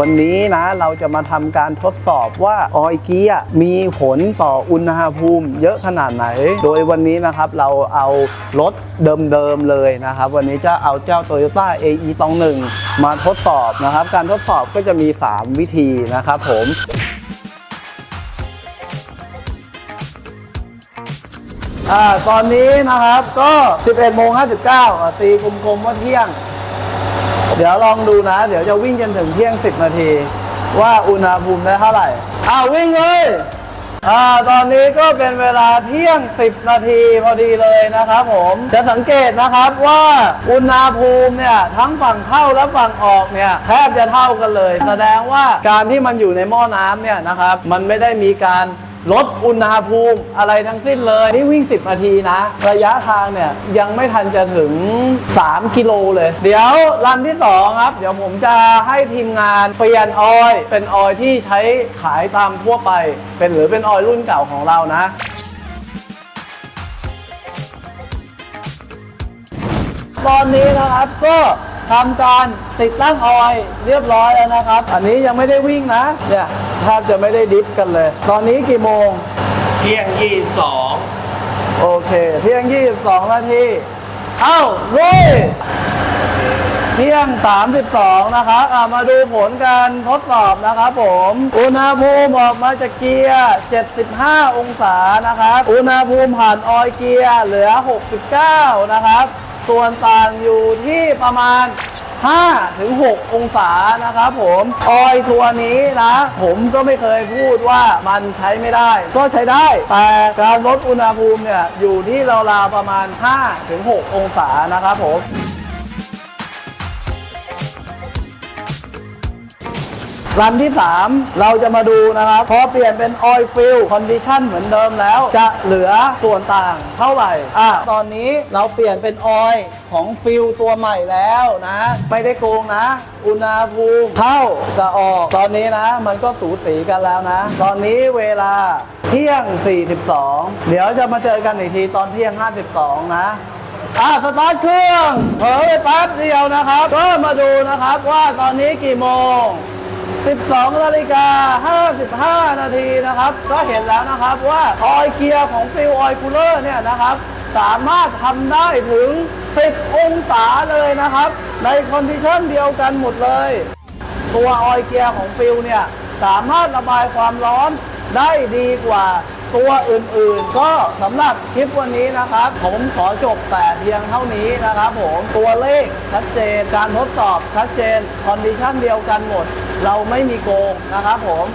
วันนี้นะเราจะมาทำการทดสอบว่าออยเกียมีผลต่ออุณหภูมิ เยอะขนาดไหน โดยวันนี้นะครับเราเอารถเดิมๆเลยนะครับ วันนี้จะเอาเจ้า Toyota AE ตองหนึ่งมาทดสอบนะครับ การทดสอบก็จะมี 3 วิธีนะครับผมอ่าตอนนี้นะครับก็ 11โมง59ตีกลมๆว่าเที่ยง เดี๋ยวลองดูนะ เดี๋ยวจะวิ่งจนถึงเที่ยง 10 นาที ว่าอุณหภูมิได้เท่าไหร่อ้าววิ่งเลยอ่าตอนนี้ก็เป็นเวลาเที่ยง 10 นาทีพอดีเลยนะครับผมจะสังเกตนะครับว่าอุณหภูมิเนี่ยทั้งฝั่งเข้าและฝั่งออกเนี่ยแทบจะเท่ากันเลย แสดงว่าการที่มันอยู่ในหม้อน้ำเนี่ยนะครับมันไม่ได้มีการ ลดอุณหภูมิอะไรทั้งสิ้นเลย นี่วิ่ง 10 นาทีนะ ระยะทางเนี่ย ยังไม่ทันจะถึง 3 กิโลเลย เดี๋ยวรันที่ 2 ครับ เดี๋ยวผมจะให้ทีมงานเปลี่ยนออยเป็นออยที่ใช้ขายตามทั่วไป เป็นหรือเป็นออยรุ่นเก่าของเรานะตอนนี้นะครับก็ทำการติดตั้งออยเรียบร้อยแล้วนะครับ อันนี้ยังไม่ได้วิ่งนะเนี่ย แทบจะไม่ได้ดิฟกันเลย ตอนนี้กี่โมง เที่ยงยี่สองโอเค เที่ยง 22 นาที เอ้าลุยเที่ยง 32 นะครับอะมาดูผลการทดสอบนะครับผม อุณหภูมิออกมาจากเกียร์ 75 องศานะครับ อุณหภูมิผ่านออยล์เกียร์เหลือ 69 นะครับ ส่วนต่างอยู่ที่ประมาณ 5ถึง6องศานะครับผมออยตัวนี้นะ ผมก็ไม่เคยพูดว่ามันใช้ไม่ได้ ก็ใช้ได้ แต่การลดอุณหภูมิเนี่ยอยู่ที่ราวๆประมาณ5ถึง6องศานะครับผม รันที่ 3 เราจะมาดูนะครับ พอเปลี่ยนเป็น Oil Fill Condition เหมือนเดิมแล้ว จะเหลือส่วนต่างเท่าไหร่อะตอนนี้เราเปลี่ยนเป็นออยของฟิลตัวใหม่แล้วนะ ไม่ได้โกงนะ อุณหภูมิเข้ากับออก ตอนนี้นะ มันก็สูสีกันแล้วนะ ตอนนี้เวลาเที่ยง 42 เดี๋ยวจะมาเจอกันอีกทีตอนเที่ยง 52 นะอะสตาร์ทเครื่องเผลอไปแป๊บเดียวนะครับ ก็มาดูนะครับว่าตอนนี้กี่โมง 12นาฬิกา55 นาทีนะครับ ก็เห็นแล้วนะครับว่าออยเกียร์ของฟิลออยคูลเลอร์เนี่ยนะครับ สามารถทำได้ถึง 10 องศาเลยนะครับ ในคอนดิชันเดียวกันหมดเลย ตัวออยเกียร์ของฟิลเนี่ย สามารถระบายความร้อนได้ดีกว่าตัวอื่นๆ ก็สำหรับคลิปวันนี้นะครับ ผมขอจบแต่เพียงเท่านี้นะครับผม ตัวเลขชัดเจน การทดสอบชัดเจน คอนดิชันเดียวกันหมด เราไม่มีโกงนะครับผม